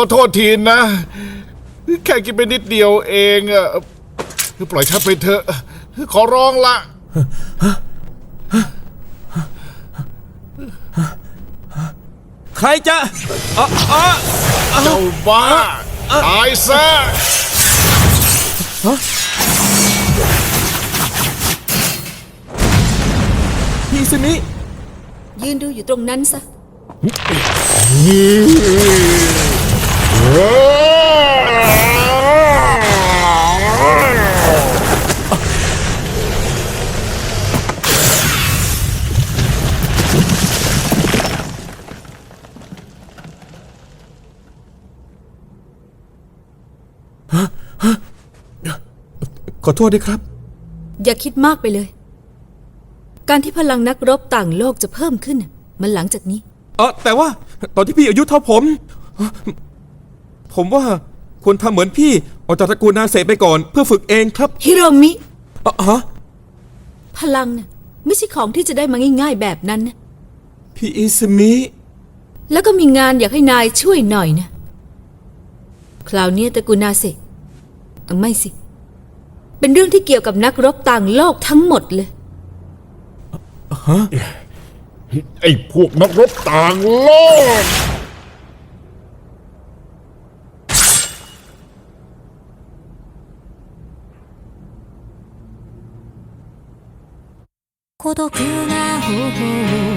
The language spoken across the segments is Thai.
ขอโทษทีนะ แค่กินไปนิดเดียวเองอะปล่อยฉันไปเถอะ ขอร้องละ ใครจะอ๋ออ๋อเจ้าบ้า ตายซะพี่สมิยืนดูอยู่ตรงนั้นซะ ขอโทษด้วยครับ อย่าคิดมากไปเลย การที่พลังนักรบต่างโลกจะเพิ่มขึ้นน่ะมันหลังจากนี้ เออแต่ว่าตอนที่พี่อายุเท่าผม ผมว่าควรทำเหมือนพี่ออกจากตระกูลนาเสไปก่อนเพื่อฝึกเองครับฮิโรมิอ๋อฮะ พลังน่ะไม่ใช่ของที่จะได้มาง่ายๆแบบนั้นนะพี่อิสมิ แล้วก็มีงานอยากให้นายช่วยหน่อยนะ คราวนี้ตระกูลนาเซอะไม่สิ เป็นเรื่องที่เกี่ยวกับนักรบต่างโลกทั้งหมดเลย ไอ้พวกนักรบต่างโลก 孤独な頬を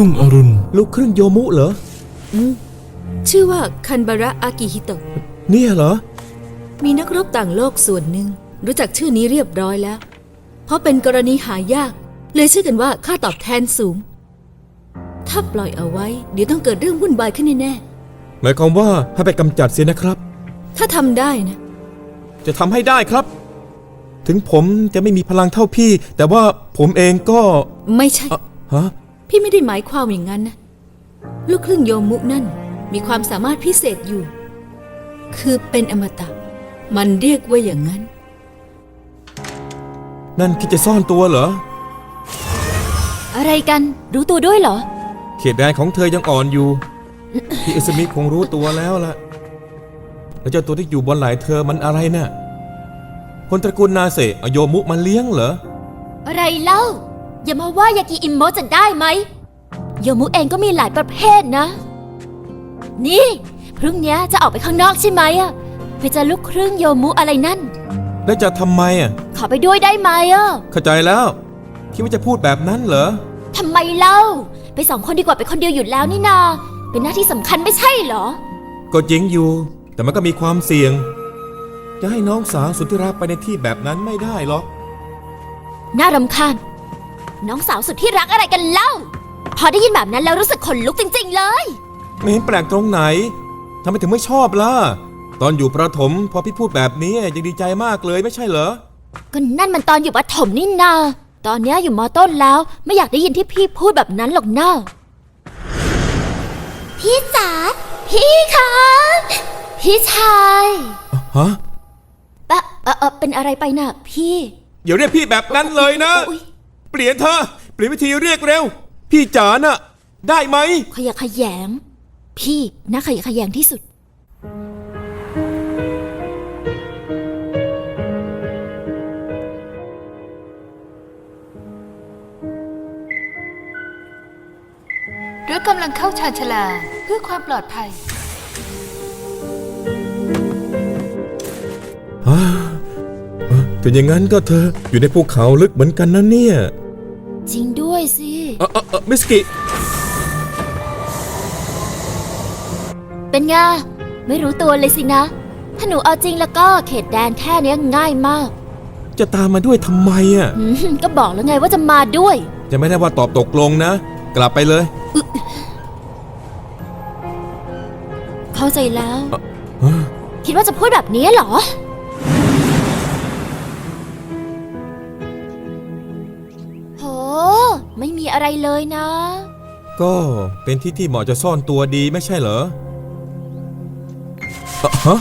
รุ่งอรุณ ลูกครึ่งโยมุเหรอ ชื่อว่าคันบาระอากิฮิโตะ เนี่ยเหรอ มีนักรบต่างโลกส่วนหนึ่ง รู้จักชื่อนี้เรียบร้อยแล้ว เพราะเป็นกรณีหายาก เลยเชื่อกันว่าค่าตอบแทนสูง ถ้าปล่อยเอาไว้ เดี๋ยวต้องเกิดเรื่องวุ่นวายขึ้นแน่หมายความว่าให้ไปกำจัดเสียนะครับ ๆถ้าทำได้นะ จะทำให้ได้ครับ ถึงผมจะไม่มีพลังเท่าพี่ แต่ว่าผมเองก็ไม่ใช่อะฮะ พี่ไม่ได้หมายความอย่างนั้นนะลูกครึ่งโยมุนั่นมีความสามารถพิเศษอยู่ คือเป็นอมตะ มันเรียกว่าอย่างนั้น นั่นคิดจะซ่อนตัวเหรอ อะไรกันรู้ตัวด้วยเหรอ เขตแดนของเธอยังอ่อนอยู่ พี่อิสมิคงรู้ตัวแล้วล่ะ แล้วเจ้าตัวที่อยู่บนไหล่เธอมันอะไรเนี่ยคนตระกูลนาเซเอาโยมุมาเลี้ยงเหรอ อะไรเล่า อย่ามาว่ายากิอิมโมะจะได้ไหมโยมุเองก็มีหลายประเภทนะ นี่ พรุ่งนี้จะออกไปข้างนอกใช่ไหมอะไปเจอลูกครึ่งโยมุอะไรนั่น แล้วจะทำไมอะ ขอไปด้วยได้ไหมอะเข้าใจแล้ว คิดว่าจะพูดแบบนั้นเหรอ ทำไมเล่า ไปสองคนดีกว่าไปคนเดียวอยู่แล้วนี่นา เป็นหน้าที่สำคัญไม่ใช่เหรอ ก็จริงอยู่ แต่มันก็มีความเสี่ยง จะให้น้องสาวสุดที่รักไปในที่แบบนั้นไม่ได้หรอก น่ารำคาญ น้องสาวสุดที่รักอะไรกันเล่า พอได้ยินแบบนั้นแล้วรู้สึกขนลุกจริง ๆ เลย ไม่เห็นแปลกตรงไหนทำไมถึงไม่ชอบล่ะ ตอนอยู่ประถมพอพี่พูดแบบนี้ยังดีใจมากเลยไม่ใช่เหรอ ก็นั่นมันตอนอยู่ประถมนี่นา ตอนเนี้ยอยู่มอต้นแล้วไม่อยากได้ยินที่พี่พูดแบบนั้นหรอกนะพี่จ๋าพี่คะพี่ชายฮะ ปะเออเออเป็นอะไรไปน่ะพี่ อย่าเรียกพี่แบบนั้นเลยนะ อุ๊ย เปลี่ยนเธอะเปลี่ยนวิธีเรียกเร็ว พี่จ๋าน่ะ ได้ไหม ขยะแขยง พี่น่าขยะแขยงที่สุด หรือกำลังเข้าชานชาลาเพื่อความปลอดภัย ถึงอย่างนั้นก็เธออยู่ในภูเขาลึกเหมือนกันนะเนี่ยจริงด้วยสิ เออเออเออมิสกิเป็นไงไม่รู้ตัวเลยสินะ ถ้าหนูเอาจริงแล้วก็เขตแดนแค่เนี้ยง่ายมาก จะตามมาด้วยทำไมอะ อืมก็บอกแล้วไงว่าจะมาด้วย จะไม่ได้ว่าตอบตกลงนะ กลับไปเลย เข้าใจแล้วเอ้อคิดว่าจะพูดแบบนี้เหรอ อะไรเลยนะ ก็เป็นที่ที่เหมาะจะซ่อนตัวดีไม่ใช่เหรอเอ่อฮะ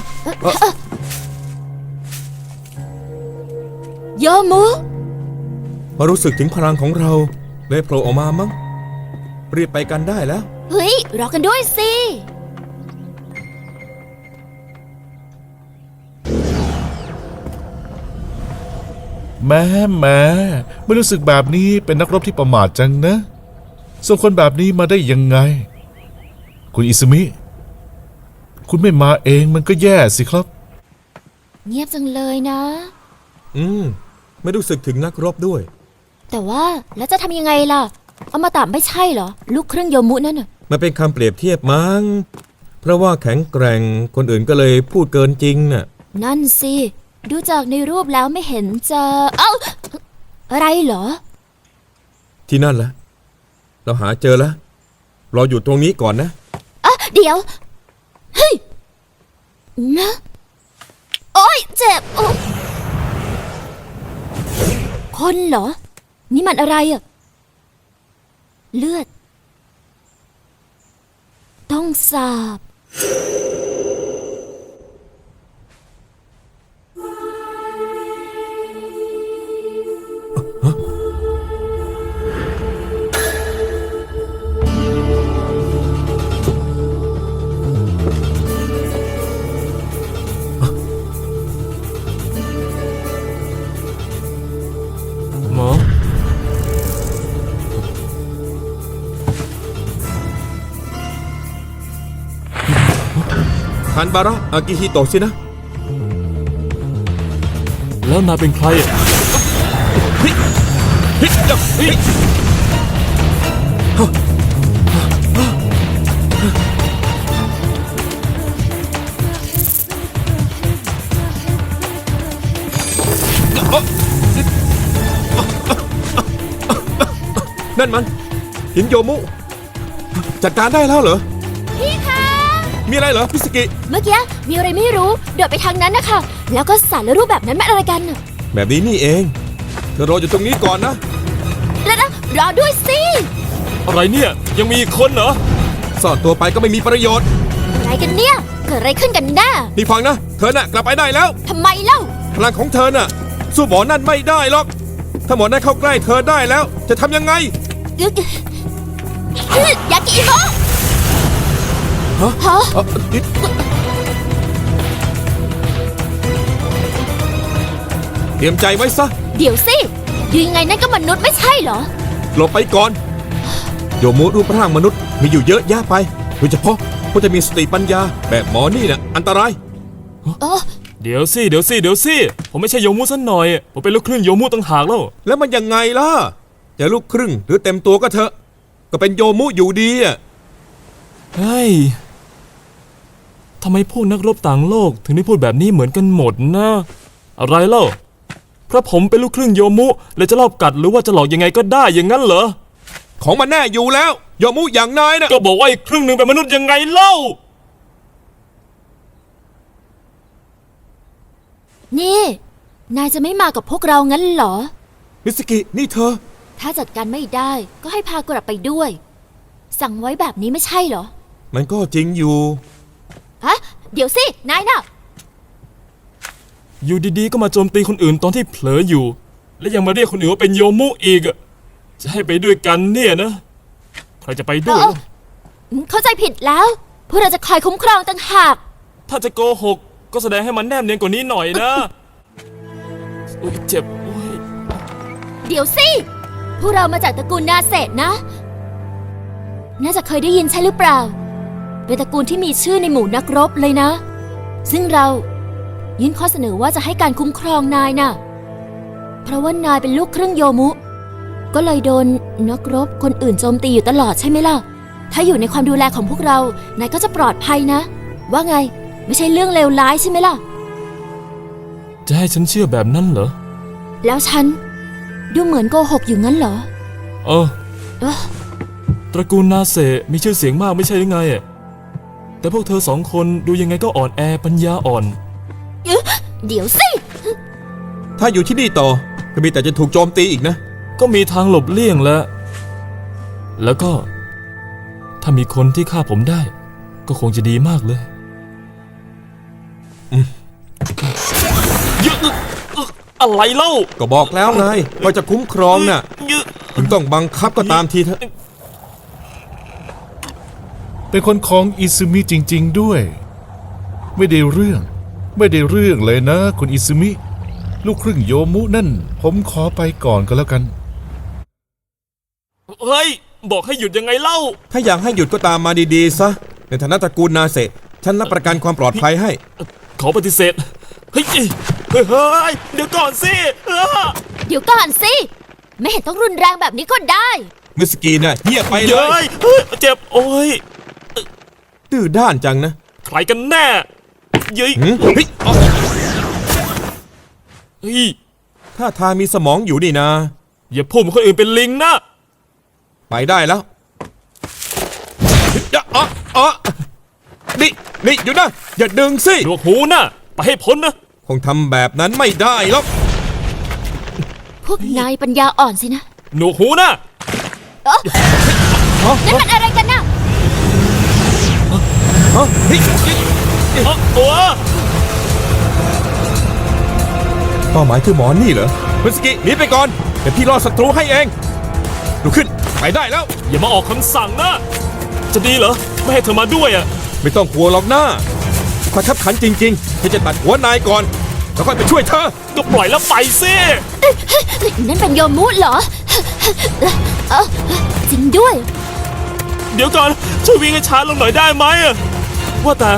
โยมุพอรู้สึกถึงพลังของเราเลยโผล่ออกมามั้งรีบไปกันได้แล้ว เฮ้ยรอกันด้วยสิ แม้แม้ไม่รู้สึกแบบนี้เป็นนักรบที่ประมาทจังนะ ส่งคนแบบนี้มาได้ยังไง คุณอิสมิ คุณไม่มาเองมันก็แย่สิครับ เงียบจังเลยนะ อืม ไม่รู้สึกถึงนักรบด้วย แต่ว่าแล้วจะทำยังไงล่ะเอามาตามไม่ใช่เหรอ ลูกเครื่องโยมุนั่นน่ะมันเป็นคำเปรียบเทียบมั้ง เพราะว่าแข็งแกร่งคนอื่นก็เลยพูดเกินจริงน่ะ นั่นสิ ดูจากในรูปแล้วไม่เห็นจะเอ้าอะไรเหรอ ที่นั่นแหละเราหาเจอแล้วรออยู่ตรงนี้ก่อนนะอะเดี๋ยว เฮ้ย นะ โอ๊ย เจ็บโอ๊ยคนเหรอ นี่มันอะไรอะเลือด ต้องสาบ ทันบาระอากิฮิโตะสินะ แล้วนายเป็นใครอะเฮ้ยเฮ้ยเฮ้ยนั่นมัน หินโยมุ จัดการได้แล้วเหรอพี่คะ มีอะไรเหรอพิสกิเมื่อกี้มีอะไรไม่รู้เดินไปทางนั้นนะคะแล้วก็สารและรูปแบบนั้นมันอะไรกันน่ะแบบนี้นี่เอง เธอรออยู่ตรงนี้ก่อนนะ แล้วนะรอด้วยสิอะไรเนี่ยยังมีอีกคนเหรอซ่อนตัวไปก็ไม่มีประโยชน์ อะไรกันเนี่ยเกิดอะไรขึ้นกันแน่นี่ฟังนะ เธอน่ะกลับไปได้แล้ว ทำไมเล่า พลังของเธอน่ะ สู้หมอนั่นไม่ได้หรอก ถ้าหมอนั่นเข้าใกล้เธอได้แล้ว จะทำยังไงอึ๊กยากิอิโมะ ฮะฮะเอ่อนี่เตรียมใจไว้ซะ เดี๋ยวสิดูยังไงนั่นก็มนุษย์ไม่ใช่เหรอ หลบไปก่อน โยมุรูปร่างมนุษย์มีอยู่เยอะแยะไป โดยเฉพาะผู้จะมีสติปัญญาแบบหมอนี่น่ะอันตรายเออเดี๋ยวสิ เดี๋ยวสิ เดี๋ยวสิ ผมไม่ใช่โยมุสันหน่อย ผมเป็นลูกครึ่งโยมุต่างหากแล้ว แล้วมันยังไงล่ะ จะลูกครึ่งหรือเต็มตัวก็เถอะ ก็เป็นโยมุอยู่ดีอะ เฮ้ย ทำไมพวกนักรบต่างโลกถึงได้พูดแบบนี้เหมือนกันหมดนะ อะไรเล่าเพราะผมเป็นลูกครึ่งโยมุเลยจะรอบกัดหรือว่าจะหลอกยังไงก็ได้อย่างนั้นเหรอ ของมันแน่อยู่แล้ว โยมุอย่างนายน่ะก็บอกว่าอีกครึ่งหนึ่งเป็นมนุษย์ยังไงเล่า นี่ นายจะไม่มากับพวกเรางั้นเหรอ มิสกิ นี่เธอ ถ้าจัดการไม่ได้ก็ให้พากลับไปด้วย สั่งไว้แบบนี้ไม่ใช่เหรอ มันก็จริงอยู่ ฮะ เดี๋ยวสิ นายน่ะ อยู่ดีๆ ก็มาโจมตีคนอื่นตอนที่เผลออยู่ และยังมาเรียกคนอื่นว่าเป็นโยมุอีกอะจะให้ไปด้วยกันเนี่ยนะ ใครจะไปด้วยเออเข้าใจผิดแล้ว พวกเราจะคอยคุ้มครองต่างหาก ถ้าจะโกหก ก็แสดงให้มันแนบเนียนกว่านี้หน่อยนะโอ้ยเจ็บโอ้ยเดี๋ยวสิ พวกเรามาจากตระกูลนาเศษนะ น่าจะเคยได้ยินใช่หรือเปล่า เป็นตระกูลที่มีชื่อในหมู่นักรบเลยนะ ซึ่งเรายื่นข้อเสนอว่าจะให้การคุ้มครองนายน่ะ เพราะว่านายเป็นลูกครึ่งโยมุ ก็เลยโดนนักรบคนอื่นโจมตีอยู่ตลอดใช่ไหมล่ะ ถ้าอยู่ในความดูแลของพวกเรา นายก็จะปลอดภัยนะ ว่าไง ไม่ใช่เรื่องเลวร้ายใช่ไหมล่ะ จะให้ฉันเชื่อแบบนั้นเหรอ แล้วฉัน ดูเหมือนโกหกอยู่งั้นเหรอ เออ เอ้อตระกูลนาเซมีชื่อเสียงมากไม่ใช่หรือไงอะ แต่พวกเธอสองคนดูยังไงก็อ่อนแอปัญญาอ่อน เดี๋ยวสิ ถ้าอยู่ที่นี่ต่อก็มีแต่จะถูกโจมตีอีกนะ ก็มีทางหลบเลี่ยงแล้ว แล้วก็ ถ้ามีคนที่ฆ่าผมได้ ก็คงจะดีมากเลยเยอะอะไรเล่า ก็บอกแล้วไงว่าจะคุ้มครองน่ะเยอะถึงต้องบังคับก็ตามทีเถอะ เป็นคนของอิซึมิจริง ๆ ด้วย ไม่ได้เรื่อง ไม่ได้เรื่องเลยนะ คุณอิซึมิ ลูกครึ่งโยมุนั่น ผมขอไปก่อนก็แล้วกัน เฮ้ย บอกให้หยุดยังไงเล่า ถ้าอยากให้หยุดก็ตามมาดีๆซะ ในฐานะตระกูลนาเซฉันรับประกันความปลอดภัยให้ ขอปฏิเสธ เฮ้ย เฮ้ยเฮ้ยเดี๋ยวก่อนสิเออเดี๋ยวก่อนสิ ไม่เห็นต้องรุนแรงแบบนี้ก็ได้ มิสกีน่ะเงียบไปเลเย้ยยเฮ้ยเจ็บ โอ้ย ดื้อด้านจังนะ ใครกันแน่เย้ยหืม เฮ้ยเอาเฮ้ยถ้าทางมีสมองอยู่นี่นะ อย่าพูดเหมือนคนอื่นเป็นลิงนะไปได้แล้วอย่าอ๋ออ๋อนี่นี่อยู่นะ อย่าดึงสิ หนวกหูนะไปให้พ้นนะคงทำแบบนั้นไม่ได้หรอก พวกนายปัญญาอ่อนสินะ หนวกหูนะเอ้อนั่นมันอะไรกันน่ะ ฮะเฮ้ยเอ้อโอ้เป้าหมายคือหมอนี่เหรอมิสกีหนีไปก่อน เดี๋ยวพี่รอศัตรูให้เองลุกขึ้น ไปได้แล้ว อย่ามาออกคำสั่งนะ จะดีเหรอ ไม่ให้เธอมาด้วยอะ ไม่ต้องกลัวหรอกน้าถ้าขับขันจริงๆฉันจะตัดหัวนายก่อน แล้วค่อยไปช่วยเธอ ก็ปล่อยแล้วไปสินั่นเป็นโยมุเหรอเอ้อจริงด้วย เดี๋ยวก่อนช่วยวิ่งให้ช้าลงหน่อยได้ไหมอะ ว่าแต่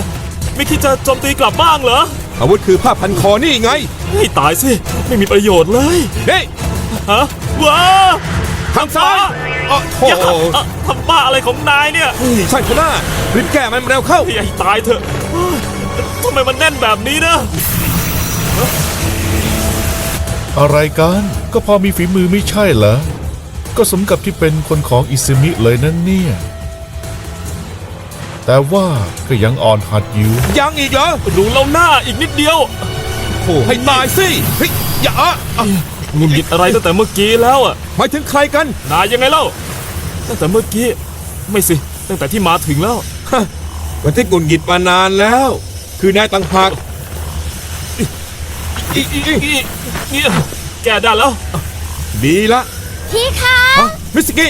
ไม่คิดจะโจมตีกลับบ้างเหรอ อาวุธคือผ้าพันคอนี่ไง ให้ตายสิ ไม่มีประโยชน์เลยเฮ้ยฮะว้าทางซ้ายอ๋อโถอย่าอะทำบ้าอะไรของนายเนี่ยใช่เถอะหน้ารีบแก้มันเร็วเข้าให้ตายเถอะเฮ้ยทำไมมันแน่นแบบนี้นะอะไรกัน ก็พอมีฝีมือไม่ใช่เหรอ ก็สมกับที่เป็นคนของอิซึมิเลยนั่นเนี่ย แต่ว่าก็ยังอ่อนหัดอยู่ ยังอีกเหรอรู้แล้วหน้าอีกนิดเดียวโอ้ให้ตายสิเฮ้ยอย่าอะอะหงุดหงิดอะไรตั้งแต่เมื่อกี้แล้วอะหมายถึงใครกันนายยังไงเล่าตั้งแต่เมื่อกี้ไม่สิ ตั้งแต่ที่มาถึงแล้วฮะวันที่กุนหงิดมานานแล้ว คือนายต่างหากอิอิอินี่นี่แกได้แล้ว ดีละ พี่คะฮะมิสกิ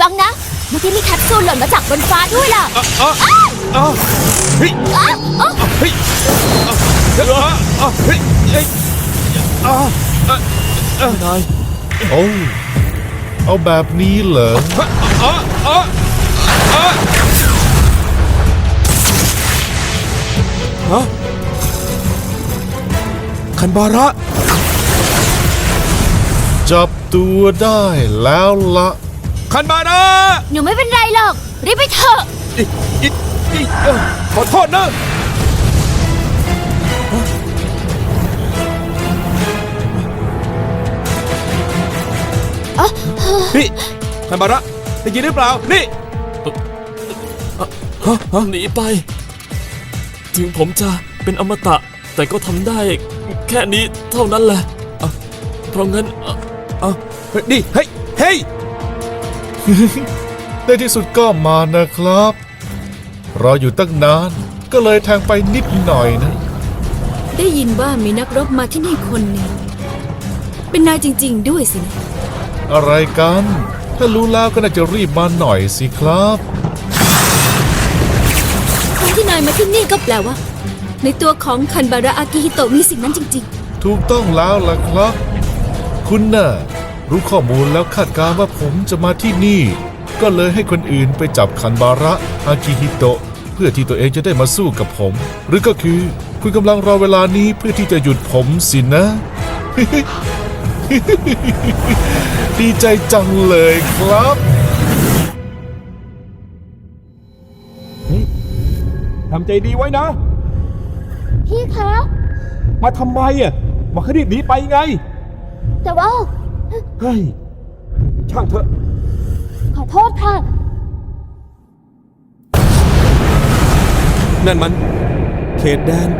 ฟังนะ เมื่อกี้มีแคปซูลหล่นมาจากบนฟ้าด้วยล่ะอะอะอะเฮ้ยอ้าวอ้าวอะเฮ้ยอะเฮ้ยอะอะเฮ้ยเฮ้ยอะอะนายโอ้เอาแบบนี้เหรออะอะอะอะฮะคันบาระ จับตัวได้แล้วละ คันบาระหนูไม่เป็นไรหรอก รีบไปเถอะอิอิอิเอ่อขอโทษนะนี่คันบาระได้ยินหรือเปล่า นี่ หนีไป ถึงผมจะเป็นอมตะ แต่ก็ทำได้แค่นี้เท่านั้นแหละอะเพราะงั้นอะ เอาเฮ้ยนี่ เฮ้ยเฮ้ย ในที่สุดก็มานะครับ รออยู่ตั้งนานก็เลยแทงไปนิดหน่อยนะ ได้ยินว่ามีนักรบมาที่นี่คนหนึ่งเป็นนายจริง ๆ ด้วยสินะอะไรกัน ถ้ารู้แล้วก็น่าจะรีบมาหน่อยสิครับการที่นายมาที่นี่ก็แปลว่า ในตัวของคันบาระอากิฮิโตะมีสิ่งนั้นจริงถูกต้องแล้วล่ะครับ คุณน่ะ รู้ข้อมูลแล้วคาดการณ์ว่าผมจะมาที่นี่ ก็เลยให้คนอื่นไปจับคันบาระอากิฮิโตะเพื่อที่ตัวเองจะได้มาสู้กับผม หรือก็คือคุณกำลังรอเวลานี้เพื่อที่จะหยุดผมสินะ ดีใจจังเลยครับทำใจดีไว้นะ พี่คะ มาทำไมอะมาให้รีบหนีไปไง แต่ว่า เฮ้ย ช่างเถอะ ขอโทษค่ะ นั่นมัน เขตแดน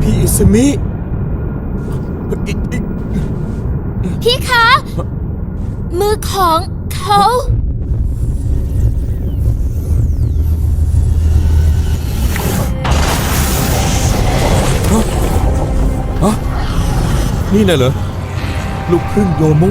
พี่อิสมิอิอิพี่คะ มือของเขา นี่น่ะเหรอ ลูกครึ่งโยมุ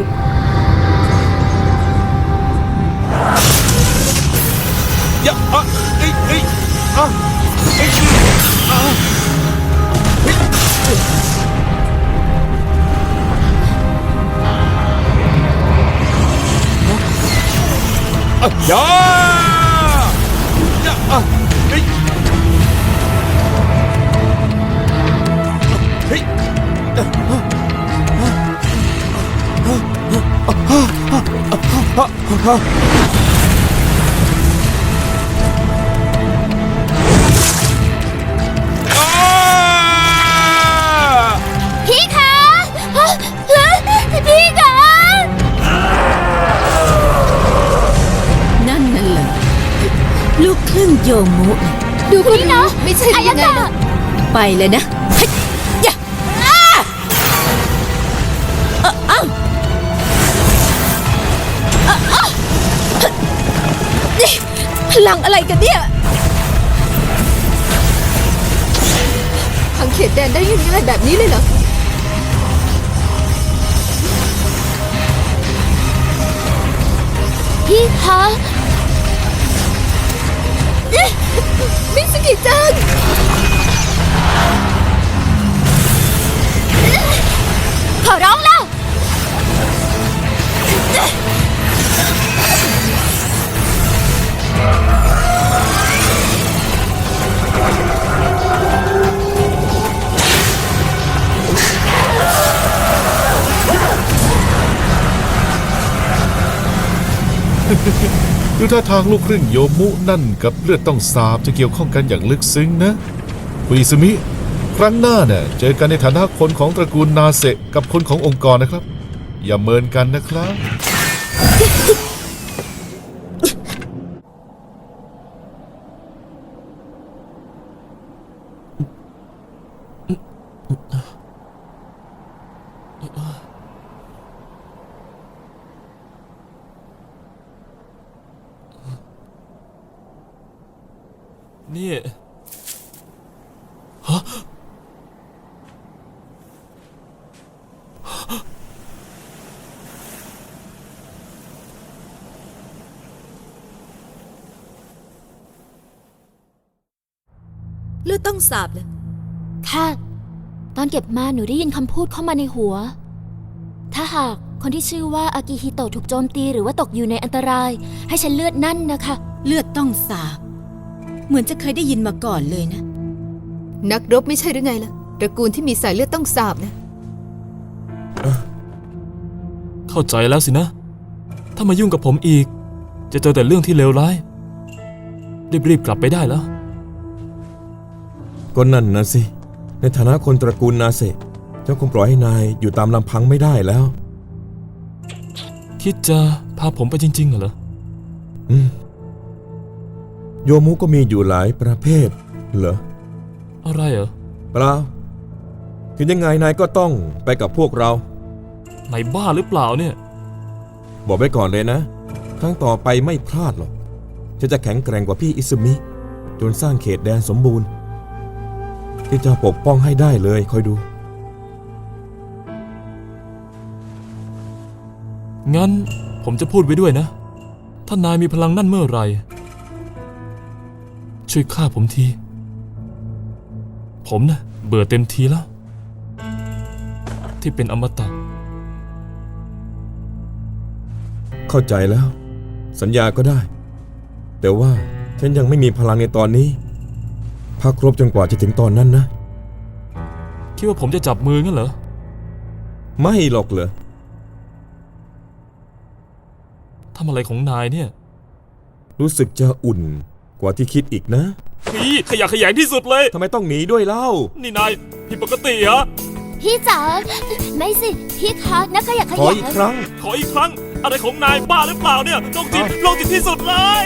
พี่คะพี่คะๆนั่นนั่นเหรอลูกครึ่งโยมุน่ะดูคุณนะไม่ใช่ยังไงนะไปเลยนะ ลังอะไรกันเนี่ยพังเขตแดนได้ง่ายๆแบบนี้เลยเหรอพี่คะมิสกิจังขอร้องแล้ว ดูท่าทางลูกครึ่งโยมุนั่นกับเลือดต้องสาบจะเกี่ยวข้องกันอย่างลึกซึ้งนะคุยสมิ ครั้งหน้าเนี่ยเจอกันในฐานะคนของตระกูลนาเซกับคนขององค์กรนะครับ อย่าเมินกันนะครับ ต้องสาบเลยค่ะ ตอนเก็บมาหนูได้ยินคำพูดเข้ามาในหัว ถ้าหากคนที่ชื่อว่าอากิฮิโตะถูกโจมตีหรือว่าตกอยู่ในอันตราย ให้ฉันเลือดนั่นนะคะ เลือดต้องสาบ เหมือนจะเคยได้ยินมาก่อนเลยนะ นักรบไม่ใช่หรือไงล่ะตระกูลที่มีสายเลือดต้องสาบนะ เข้าใจแล้วสินะ ถ้ามายุ่งกับผมอีก จะเจอแต่เรื่องที่เลวร้ายรีบๆกลับไปได้แล้ว ก็นั่นนะสิ ในฐานะคนตระกูลนาเซะเจ้าคงปล่อยให้นายอยู่ตามลำพังไม่ได้แล้ว คิดจะพาผมไปจริงๆเหรอ อืม โยมุก็มีอยู่หลายประเภท เหรอ อะไรเหรอ เปล่าถึงยังไงนายก็ต้องไปกับพวกเรา ไหนบ้าหรือเปล่าเนี่ย บอกไว้ก่อนเลยนะ ครั้งต่อไปไม่พลาดหรอกฉันจะแข็งแกร่งกว่าพี่อิสมิ จนสร้างเขตแดนสมบูรณ์ ที่จะปกป้องให้ได้เลยคอยดู งั้นผมจะพูดไว้ด้วยนะ ถ้านายมีพลังนั่นเมื่อไหรช่วยฆ่าผมที ผมนะเบื่อเต็มทีแล้ว ที่เป็นอมตะ เข้าใจแล้ว สัญญาก็ได้ แต่ว่าฉันยังไม่มีพลังในตอนนี้ พักครบจนกว่าจะถึงตอนนั้นนะ คิดว่าผมจะจับมืองั้นเหรอ ไม่หรอกเหรอทำอะไรของนายเนี่ยรู้สึกจะอุ่นกว่าที่คิดอีกนะ นี่ขยะแขยงที่สุดเลย ทำไมต้องหนีด้วยเล่า นี่นายผิดปกติเหรอ พี่จ๋าไม่สิ พี่คะนักขยะแขขอยอีกครั้ง ขออีกครั้ง อะไรของนายบ้าหรือเปล่าเนี่ยโรคจิตโรคจิตที่สุดเลย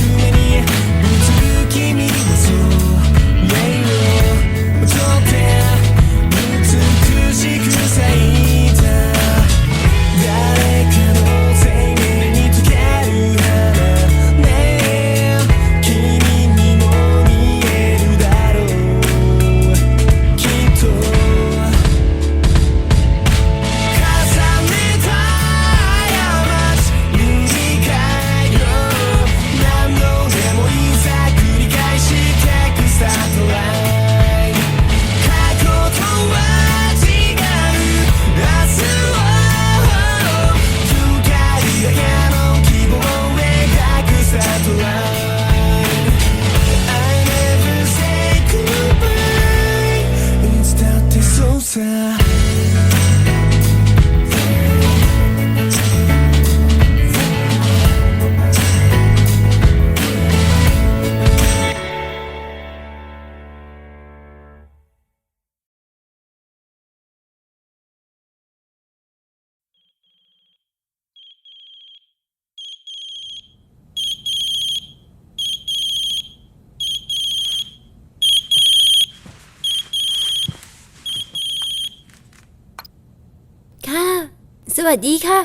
วัสดีค่ะ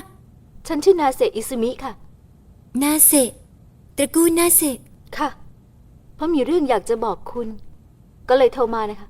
ฉันชื่อนาเซอิซึมิค่ะ นาเซะตระกูลนาเซะค่ะ เพราะมีเรื่องอยากจะบอกคุณ ก็เลยโทรมานะคะ